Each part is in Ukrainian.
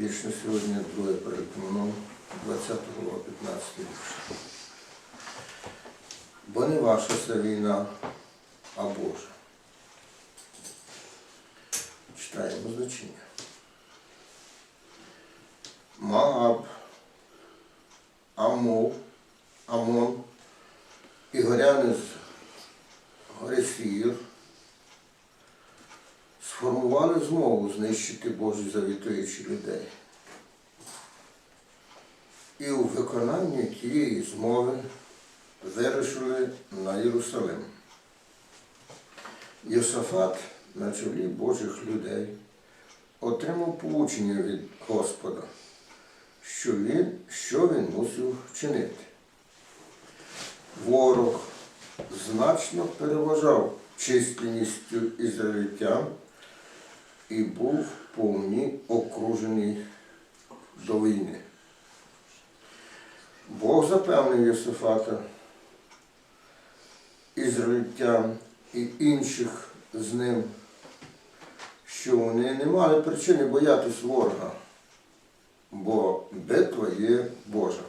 Вічно сьогодні перед Комуном, 20 голова 15 рік. Бо не ваша ця війна, а Божа. Читаємо значення. Мааб, Амов, Амон і горяни сформували змову знищити Божі завітуючі людей. І у виконанні тієї змови вирушили на Єрусалим. Йосафат на чолі Божих людей отримав поучення від Господа, що він, що він мусив вчинити. Ворог значно переважав численністю ізраїльтян і був повні окружений до війни. Бог запевнив Йосифата, ізраїльтян і інших з ним, що вони не мали причини боятись ворога, бо битва є Божа.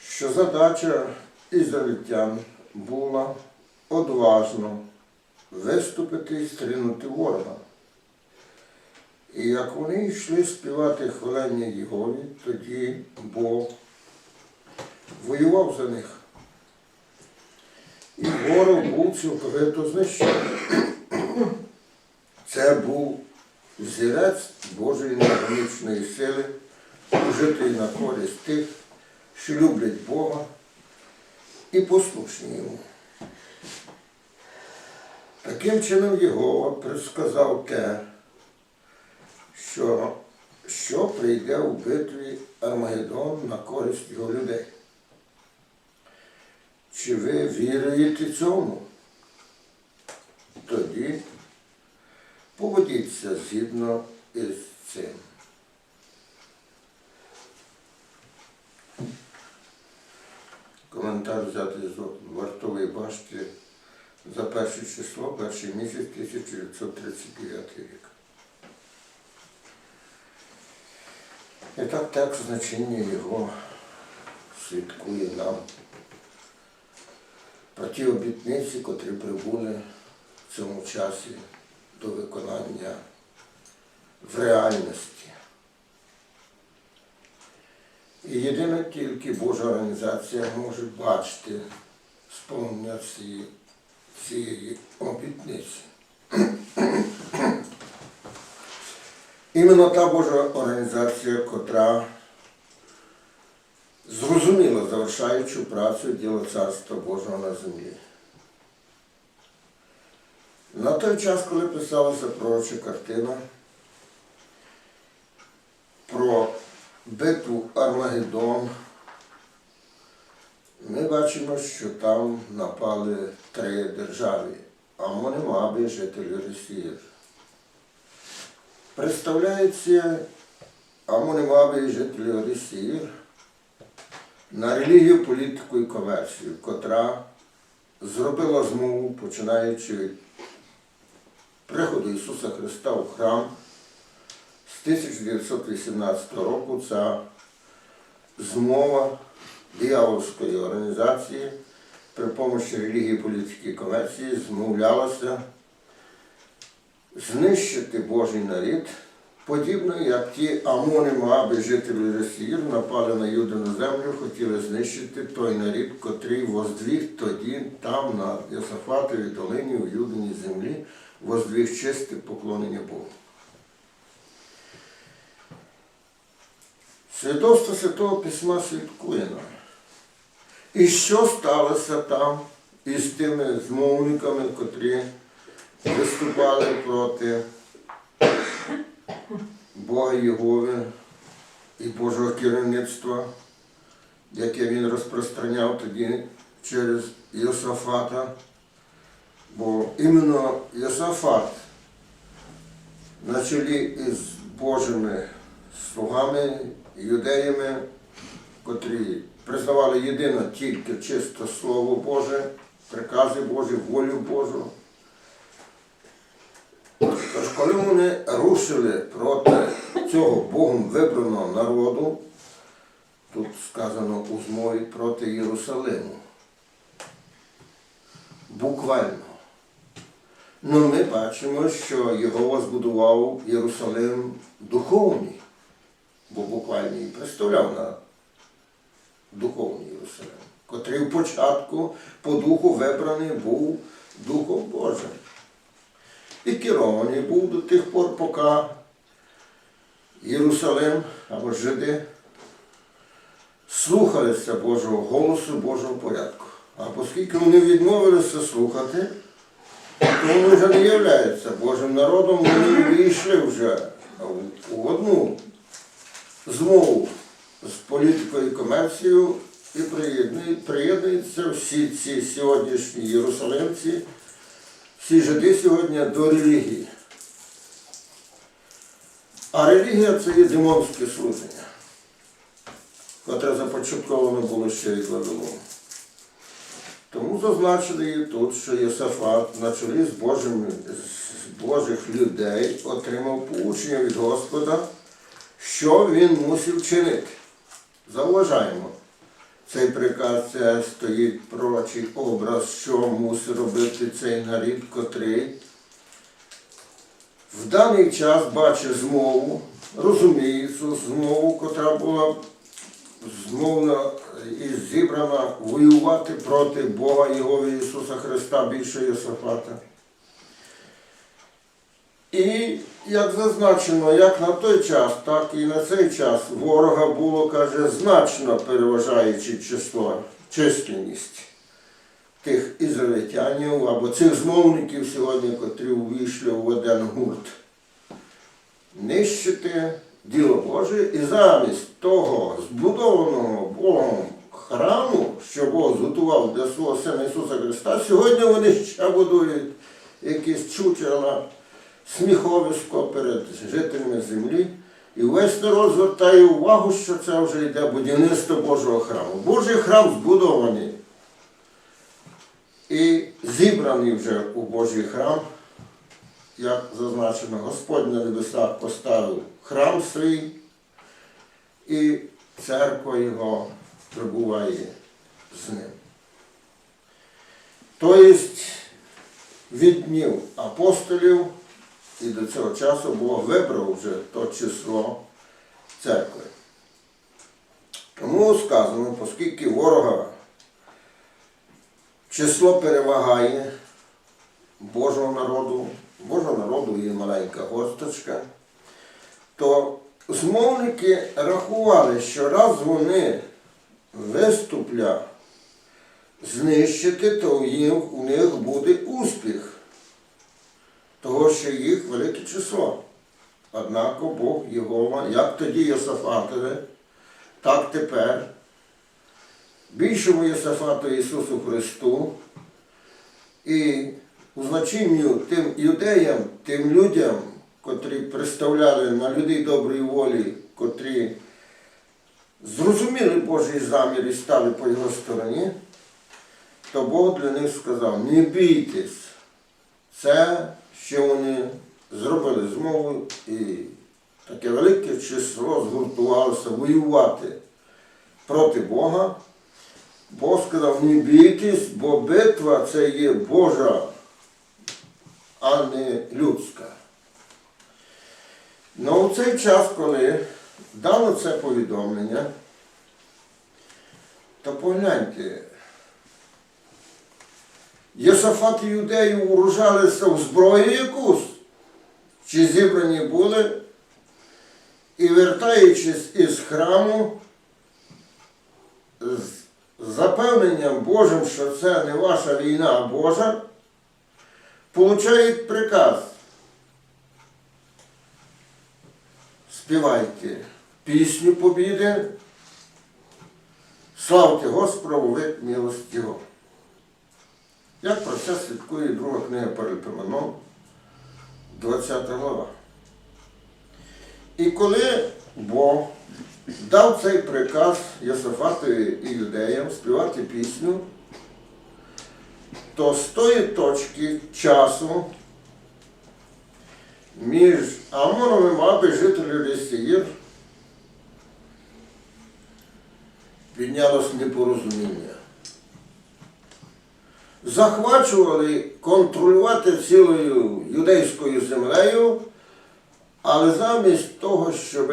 Що задача ізраїльтян була одважно виступити і стрінути ворога. І як вони йшли співати хвалення Єгові, тоді Бог воював за них. І ворог був цілковито знищений. Це був зірець Божої неограничної сили, служити на користь тих, що люблять Бога і послушні йому. Таким чином Єгова предсказав те, що, що прийде у битві Армагеддон на користь його людей. Чи ви віруєте цьому? Тоді поводіться згідно із цим. Коментар взятий з вартової башти за перше число, перший місяць 1939 рік. І так текст значення його свідкує нам про ті обітниці, котрі прибули в цьому часі до виконання в реальності. І єдина тільки Божа організація може бачити сповнення цієї, цієї обітниці. Іменно та Божа організація, котра зрозуміла завершаючу працю діло Царства Божого на землі. На той час, коли писалася пророча картина про битву Армагеддон, ми бачимо, що там напали три держави Амони, Моаби, жителі Росії. Представляється і жителі Росії на релігію, політику і комерцію, котра зробила змову, починаючи від приходу Ісуса Христа в храм з 1918 року ця змова диявольської організації при помощі релігії, політики комерції змовлялася знищити Божий нарід, подібно як ті Амони, Моаби, жителі Росії напали на Юдину землю, хотіли знищити той нарід, котрий воздвіг тоді там, на Йосафатовій долині, у Юдиній землі, воздвіг чисте поклонення Богу. Свідоцтво Святого Письма свідкує нам. І що сталося там із тими змовниками, котрі виступали проти Бога Єгови і Божого керівництва, яке він розпространяв тоді через Йосафата. Бо іменно Йосафат на чолі із Божими слугами, юдеями, котрі признавали єдино тільки чисто Слово Боже, прикази Божі, волю Божу. Тож, коли вони рушили проти цього Богом вибраного народу, тут сказано у змові проти Єрусалиму. Буквально. Ну, ми бачимо, що Єгова збудував Єрусалим духовний, бо буквально і представляв на духовний Єрусалим, котрий в початку по духу вибраний був Духом Божим. І керований був до тих пор, поки Єрусалим або жиди слухалися Божого голосу, Божого порядку. А оскільки вони відмовилися слухати, то вони вже не являються Божим народом, вони вийшли вже в одну змову з політикою і комерцією і приєднують- приєднуються всі ці сьогоднішні єрусалимці, всі жиди сьогодні до релігії. А релігія це є демонське служення, котре започатковано було ще від Вавилону. Тому зазначили тут, що Єсафат на чолі з, Божими, з Божих людей отримав поучення від Господа, що він мусив чинити. Зауважаємо, цей приказ це стоїть пророчий образ, що мусить робити цей нарід, котрий в даний час бачить змову, розуміє цю змову, котра була змовна і зібрана воювати проти Бога Його Ісуса Христа більше Йосафата. І як зазначено, як на той час, так і на цей час ворога було, каже, значно переважаючи число, численність тих ізраїльтянів або цих змовників сьогодні, котрі увійшли в один гурт. Нищити діло Боже і замість того збудованого Богом храму, що Бог зготував для свого Сина Ісуса Христа, сьогодні вони ще будують якісь чучела, сміховисько перед жителями землі. І весь народ звертає увагу, що це вже йде будівництво Божого храму. Божий храм збудований і зібраний вже у Божий храм, як зазначено, Господь на небесах поставив храм свій, і церква його прибуває з ним. Тобто від днів апостолів і до цього часу Бог вибрав вже то число церкви. Тому сказано, оскільки ворога число перевагає Божого народу, Божого народу є маленька госточка, то змовники рахували, що раз вони виступля знищити, то у них буде успіх, що їх велике число. Однак Бог Єгова, як тоді Йосафатове, так тепер більшому Єсафату Ісусу Христу і у значенню тим юдеям, тим людям, котрі представляли на людей доброї волі, котрі зрозуміли Божий замір і стали по його стороні, то Бог для них сказав, не бійтесь, це, що вони зробили змову і таке велике число згуртувалося воювати проти Бога. Бог сказав, не бійтесь, бо битва це є Божа, а не людська. Ну, у цей час, коли дано це повідомлення, то погляньте, Єсафат і юдеї вооружалися в зброю якусь, чи зібрані були, і вертаючись із храму, з запевненням Божим, що це не ваша війна, а Божа, получають приказ. Співайте пісню побіди, славте Господа у век милості Його. Як про це слідкує друга книга Параліпоменон, 20 глава. І коли Бог дав цей приказ Йосифатові і юдеям співати пісню, то з тої точки часу між Амоном і Моабі жителів Лісіїр піднялось непорозуміння. Захвачували контролювати цілою юдейською землею, але замість того, щоб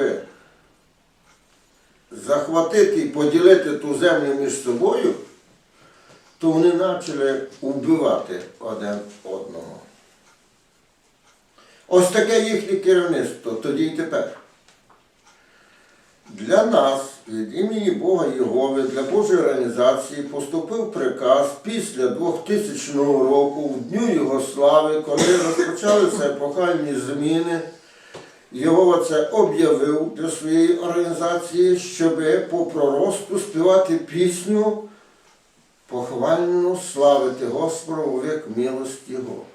захватити і поділити ту землю між собою, то вони почали вбивати один одного. Ось таке їхнє керівництво тоді і тепер. Для нас від імені Бога Єгови, для Божої організації поступив приказ після 2000 року, в Дню Його слави, коли розпочалися епохальні зміни. Єгова це об'явив для своєї організації, щоб по проросту співати пісню похвальну славити Господа у вік милості Його.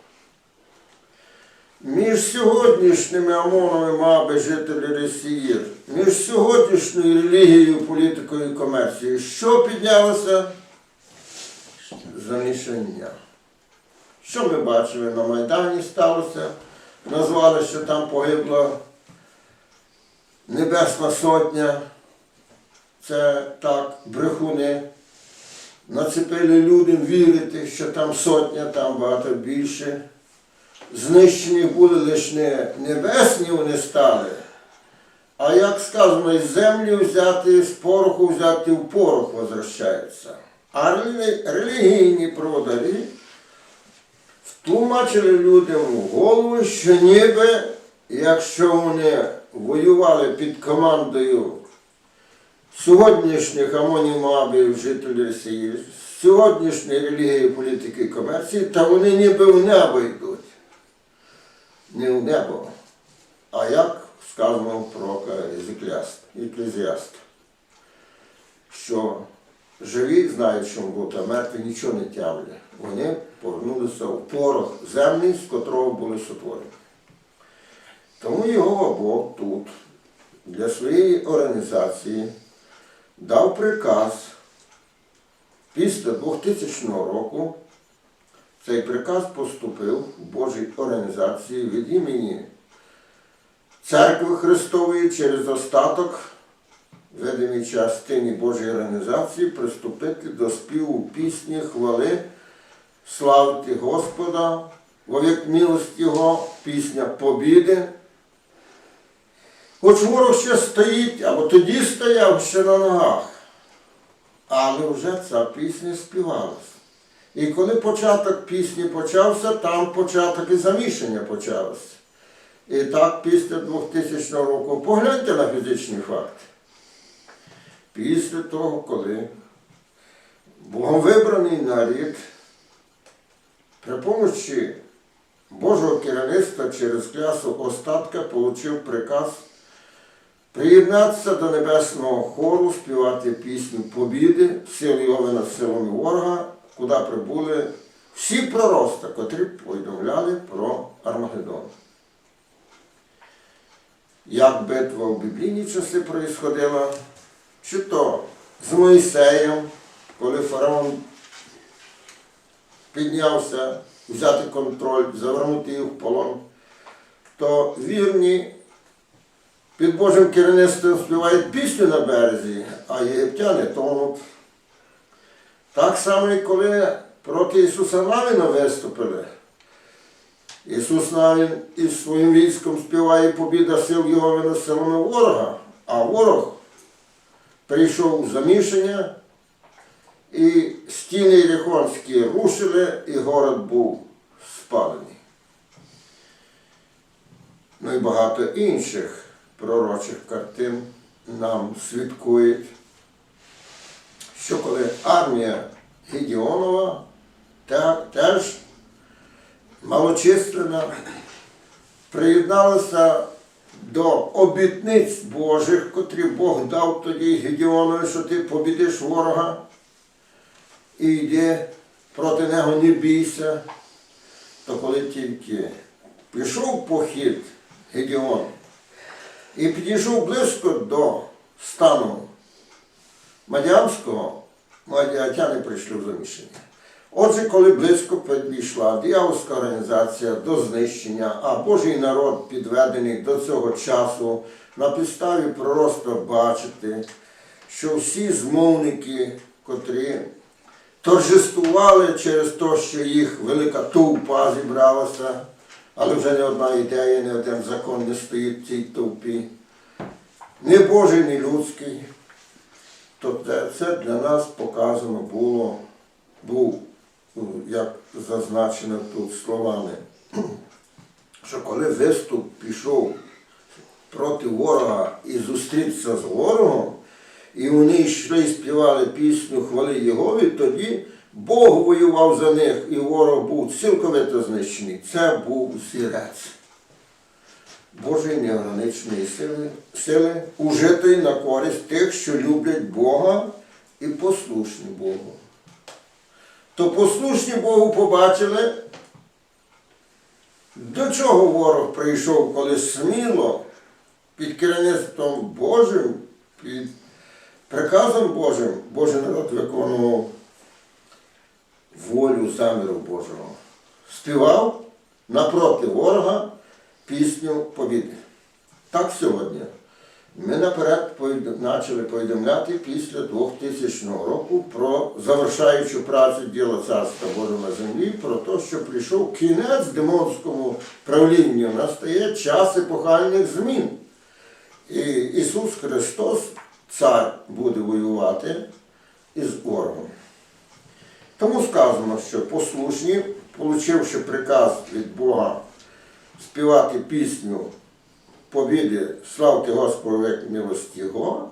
Між сьогоднішніми Амоном і Маби, жителі Росії, між сьогоднішньою релігією, політикою і комерцією, що піднялося? Замішання. Що ми бачили на Майдані сталося? Назвали, що там погибла Небесна Сотня. Це так, брехуни. Нацепили людям вірити, що там сотня, там багато більше. Знищені були лише не небесні вони стали, а як сказано, із землі взяти, з пороху взяти в порох возвращаються. А релі- релігійні продарі втлумачили людям в голову, що ніби, якщо вони воювали під командою сьогоднішніх амонів Моабів, жителів Росії, сьогоднішньої релігії, політики і комерції, та вони ніби в небо йдуть. Не в небо, а як сказано пророка Єзекляст- що живі знають, що будуть, а мертві нічого не тямлять. Вони повернулися в порох землі, з котрого були сотворені. Тому його Бог тут для своєї організації дав приказ після 2000 року. Цей приказ поступив в Божій організації від імені Церкви Христової через остаток в видимій частині Божої організації приступити до співу пісні, хвали, славити Господа, во вік милості Його, пісня побіди. Хоч ворог ще стоїть, або тоді стояв ще на ногах, але вже ця пісня співалася. І коли початок пісні почався, там початок і замішання почалося. І так після 2000 року погляньте на фізичні факти. Після того, коли Богом вибраний нарід при помощі Божого керівництва через клясу остатка отримав приказ приєднатися до небесного хору, співати пісню побіди, сили Йови над силами ворога, куди прибули всі пророста, котрі повідомляли про Армагеддон. Як битва в біблійні часи проїсходила, чи то з Моїсеєм, коли фараон піднявся взяти контроль, завернути їх в полон, то вірні під Божим керівництвом співають пісню на березі, а єгиптяни тонуть. Так само, коли проти Ісуса Навіна виступили. Ісус Навін із своїм військом співає побіда сил його над ворога, а ворог прийшов у замішання, і стіни Єрихонські рушили, і город був спалений. Ну і багато інших пророчих картин нам свідкують, що коли армія Гедіонова теж малочислена приєдналася до обітниць Божих, котрі Бог дав тоді Гедіонові, що ти побідиш ворога і йди проти нього не бійся. То коли тільки пішов похід Гедіон і підійшов близько до стану Мадянського, мадіатяни прийшли в заміщення. Отже, коли близько підійшла диявольська організація до знищення, а Божий народ підведений до цього часу на підставі пророцтва бачити, що всі змовники, котрі торжествували через те, що їх велика товпа зібралася, але вже не одна ідея, не один закон не стоїть в цій товпі, не Божий, не людський, то це, для нас показано було, був, ну, як зазначено тут словами, що коли виступ пішов проти ворога і зустрітися з ворогом, і вони йшли і співали пісню хвали Єгові, тоді Бог воював за них, і ворог був цілковито знищений. Це був зірець. Божої неограниченої сили, сили ужитої на користь тих, що люблять Бога і послушні Богу. То послушні Богу побачили, до чого ворог прийшов, коли сміло під керівництвом Божим, під приказом Божим, Божий народ виконував волю заміру Божого. Співав напроти ворога пісню побіди. Так сьогодні. Ми наперед почали повідомляти після 2000 року про завершаючу працю діла Царства Божого на землі, про те, що прийшов кінець демонському правлінню, настає час епохальних змін. І Ісус Христос, Цар, буде воювати із ворогом. Тому сказано, що послушні, получивши приказ від Бога співати пісню побіди, славте Господа век милості Його,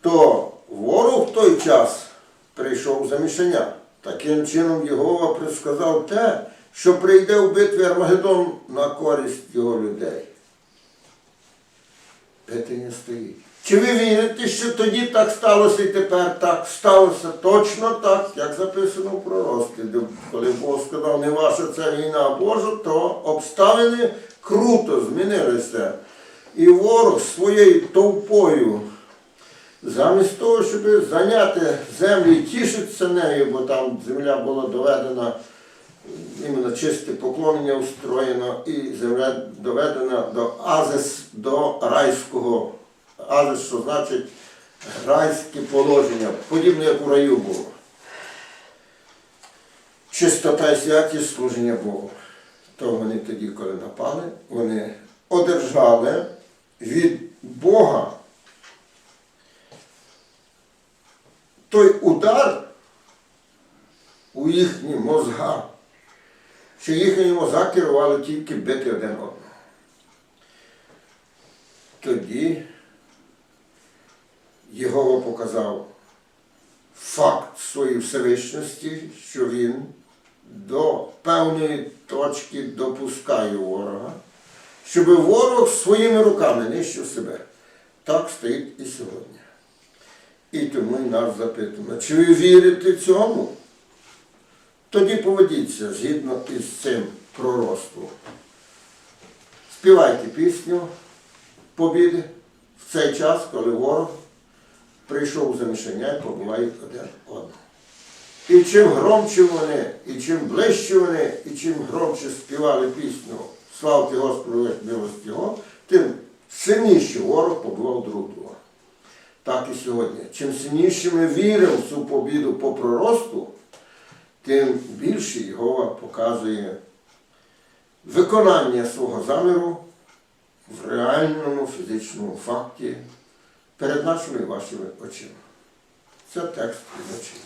то ворог в той час прийшов замішання. Таким чином Єгова предсказав те, що прийде в битві Армагеддон на користь його людей. Питання стоїть. Чи ви вірите, що тоді так сталося і тепер так сталося точно так, як записано в пророцтві, коли Бог сказав, не ваша це війна Божа, то обставини круто змінилися. І ворог своєю товпою, замість того, щоб зайняти землю і тішитися нею, бо там земля була доведена іменно чисте поклонення устроєно, і земля доведена до азис, до райського. Азис, що значить райське положення, подібне як у раю було. Чистота і святість служення Богу. То вони тоді, коли напали, вони одержали від Бога той удар у їхні мозга, що їхні мозга керували тільки бити один одного. Тоді показав факт своєї Всевишності, що він до певної точки допускає ворога, щоб ворог своїми руками нищив себе. Так стоїть і сьогодні. І тому нас запитуємо, чи ви вірите цьому? Тоді поведіться згідно із цим пророцтвом. Співайте пісню побіди в цей час, коли ворог прийшов замішання побувають один одного. І чим громче вони, і чим ближче вони, і чим громче співали пісню Славте Господу милості Його, тим сильніше ворог побував друг друга. Так і сьогодні. Чим сильніше ми віримо в цю побіду по проросту, тим більше Єгова показує виконання свого заміру в реальному фізичному факті перед нашими вашими очима. Це текст із очима.